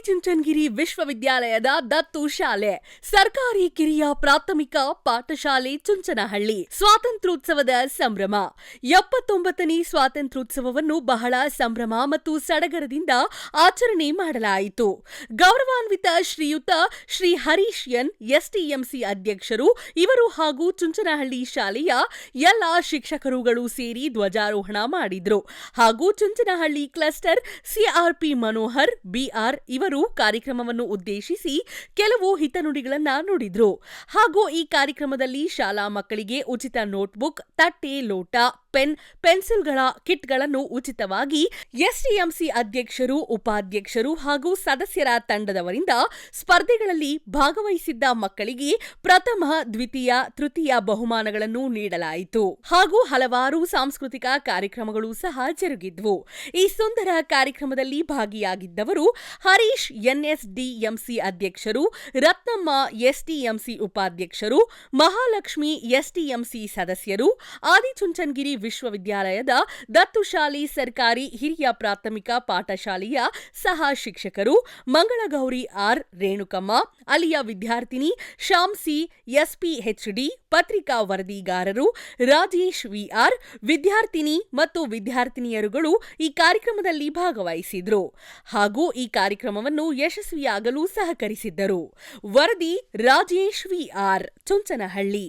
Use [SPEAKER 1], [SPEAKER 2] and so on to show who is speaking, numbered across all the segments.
[SPEAKER 1] ಆದಿಚುಂಚನಗಿರಿ ವಿಶ್ವವಿದ್ಯಾಲಯದ ದತ್ತು ಶಾಲೆ, ಸರ್ಕಾರಿ ಕಿರಿಯ ಪ್ರಾಥಮಿಕ ಪಾಠಶಾಲೆ ಚುಂಚನಹಳ್ಳಿ. ಸ್ವಾತಂತ್ರ್ಯೋತ್ಸವದ ಸಂಭ್ರಮ. ಎಪ್ಪತ್ತೊಂಬತ್ತನೇ ಸ್ವಾತಂತ್ರ್ಯೋತ್ಸವವನ್ನು ಬಹಳ ಸಂಭ್ರಮ ಮತ್ತು ಸಡಗರದಿಂದ ಆಚರಣೆ ಮಾಡಲಾಯಿತು. ಗೌರವಾನ್ವಿತ ಶ್ರೀಯುತ ಶ್ರೀ ಹರೀಶ್ ಎನ್, ಎಸ್ಟಿಎಂಸಿ ಅಧ್ಯಕ್ಷರು, ಇವರು ಹಾಗೂ ಚುಂಚನಹಳ್ಳಿ ಶಾಲೆಯ ಎಲ್ಲ ಶಿಕ್ಷಕರುಗಳು ಸೇರಿ ಧ್ವಜಾರೋಹಣ ಮಾಡಿದ್ರು. ಹಾಗೂ Chunchanahalli cluster CRP Manohar BR ಇವರು ಕಾರ್ಯಕ್ರಮವನ್ನು ಉದ್ದೇಶಿಸಿ ಕೆಲವು ಹಿತನುಡಿಗಳನ್ನ ನುಡಿದ್ರು. ಹಾಗೂ ಈ ಕಾರ್ಯಕ್ರಮದಲ್ಲಿ ಶಾಲಾ ಮಕ್ಕಳಿಗೆ ಉಚಿತ ನೋಟ್ಬುಕ್ ತಟ್ಟೆ ಲೋಟ ಪೆನ್, ಪೆನ್ಸಿಲ್ಗಳ ಕಿಟ್ಗಳನ್ನು ಉಚಿತವಾಗಿ ಎಸ್ಡಿಎಂಸಿ ಅಧ್ಯಕ್ಷರು, ಉಪಾಧ್ಯಕ್ಷರು ಹಾಗೂ ಸದಸ್ಯರ ತಂಡದವರಿಂದ ಸ್ಪರ್ಧೆಗಳಲ್ಲಿ ಭಾಗವಹಿಸಿದ್ದ ಮಕ್ಕಳಿಗೆ ಪ್ರಥಮ, ದ್ವಿತೀಯ, ತೃತೀಯ ಬಹುಮಾನಗಳನ್ನು ನೀಡಲಾಯಿತು. ಹಾಗೂ ಹಲವಾರು ಸಾಂಸ್ಕೃತಿಕ ಕಾರ್ಯಕ್ರಮಗಳು ಸಹ ಜರುಗಿದ್ವು. ಈ ಸುಂದರ ಕಾರ್ಯಕ್ರಮದಲ್ಲಿ ಭಾಗಿಯಾಗಿದ್ದವರು ಹರೀಶ್, ಎನ್ಎಸ್ಡಿಎಂಸಿ ಅಧ್ಯಕ್ಷರು, ರತ್ನಮ್ಮ, ಎಸ್ಡಿಎಂಸಿ ಉಪಾಧ್ಯಕ್ಷರು, ಮಹಾಲಕ್ಷ್ಮಿ, ಎಸ್ಡಿಎಂಸಿ ಸದಸ್ಯರು, ಆದಿಚುಂಚನಗಿರಿ ವಿಶ್ವವಿದ್ಯಾಲಯದ ದತ್ತುಶಾಲಿ ಸರ್ಕಾರಿ ಹಿರಿಯ ಪ್ರಾಥಮಿಕ ಪಾಠಶಾಲೆಯ ಸಹ ಶಿಕ್ಷಕರು ಮಂಗಳಗೌರಿ ಆರ್ ರೇಣುಕಮ್ಮ, ಅಲ್ಲಿಯ ವಿದ್ಯಾರ್ಥಿನಿ ಶಾಮ್ಸಿ ಎಸ್ಪಿಎಚ್ಡಿ, ಪತ್ರಿಕಾ ವರದಿಗಾರರು ರಾಜೇಶ್ ವಿಆರ್, ವಿದ್ಯಾರ್ಥಿನಿ ಮತ್ತು ವಿದ್ಯಾರ್ಥಿನಿಯರುಗಳು ಈ ಕಾರ್ಯಕ್ರಮದಲ್ಲಿ ಭಾಗವಹಿಸಿದ್ರು. ಹಾಗೂ ಈ ಕಾರ್ಯಕ್ರಮವನ್ನು ಯಶಸ್ವಿಯಾಗಲು ಸಹಕರಿಸಿದ್ದರು. ವರದಿ ರಾಜೇಶ್ ವಿಆರ್, ಚುಂಚನಹಳ್ಳಿ.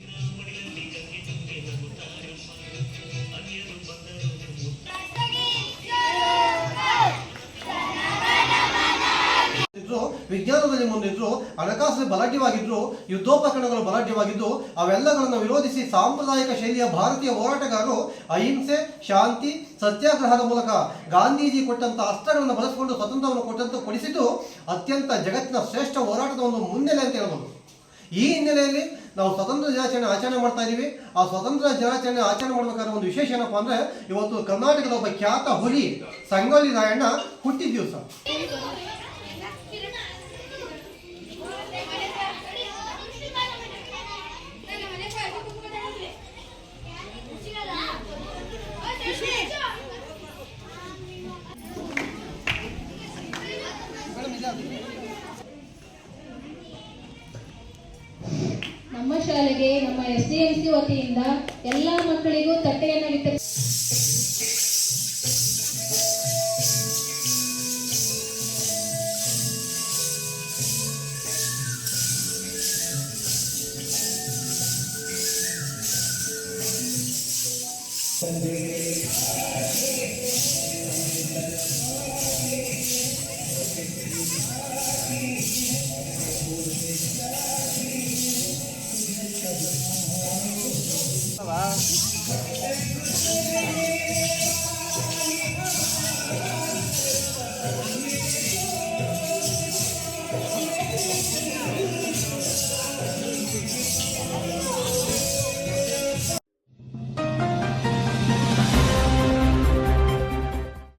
[SPEAKER 2] ವಿಜ್ಞಾನದಲ್ಲಿ ಮುಂದಿದ್ರು ಹಣಕಾಸು ಬಲಾಢ್ಯವಾಗಿದ್ರು, ಯುದ್ಧೋಪಕರಣಗಳು ಬಲಾಢ್ಯವಾಗಿದ್ದು, ಅವೆಲ್ಲಗಳನ್ನು ವಿರೋಧಿಸಿ ಸಾಂಪ್ರದಾಯಿಕ ಶೈಲಿಯ ಭಾರತೀಯ ಹೋರಾಟಗಾರರು ಅಹಿಂಸೆ, ಶಾಂತಿ, ಸತ್ಯಾಗ್ರಹದ ಮೂಲಕ ಗಾಂಧೀಜಿ ಕೊಟ್ಟಂತ ಅಸ್ತ್ರಗಳನ್ನು ಬಳಸಿಕೊಂಡು ಸ್ವತಂತ್ರವನ್ನು ಕೊಟ್ಟಂತ ಕೊಡಿಸಿದ್ದು ಅತ್ಯಂತ ಜಗತ್ತಿನ ಶ್ರೇಷ್ಠ ಹೋರಾಟದ ಒಂದು ಮುನ್ನೆಲೆ ಅಂತ ಹೇಳ್ಬೋದು. ಈ ಹಿನ್ನೆಲೆಯಲ್ಲಿ ನಾವು ಸ್ವತಂತ್ರ ದಿನಾಚರಣೆ ಆಚರಣೆ ಮಾಡ್ತಾ ಇದ್ದೀವಿ ಆ ಸ್ವತಂತ್ರ ದಿನಾಚರಣೆ ಆಚರಣೆ ಮಾಡಬೇಕಾದ್ರೆ ಒಂದು ವಿಶೇಷ ಏನಪ್ಪಾ ಅಂದ್ರೆ, ಇವತ್ತು ಕರ್ನಾಟಕದ ಒಬ್ಬ ಖ್ಯಾತ ಹುಲಿ ಸಂಗೊಳ್ಳಿ ರಾಯಣ್ಣ ಹುಟ್ಟಿದ ದಿವಸ.
[SPEAKER 3] ನಮ್ಮ ಶಾಲೆಗೆ ನಮ್ಮ ಎಸ್ ಡಿ ಎಂ ಸಿ ವತಿಯಿಂದ ಎಲ್ಲ ಮಕ್ಕಳಿಗೂ ತಟ್ಟೆಯನ್ನು ವಿತರಿಸ ಸಂಜೆ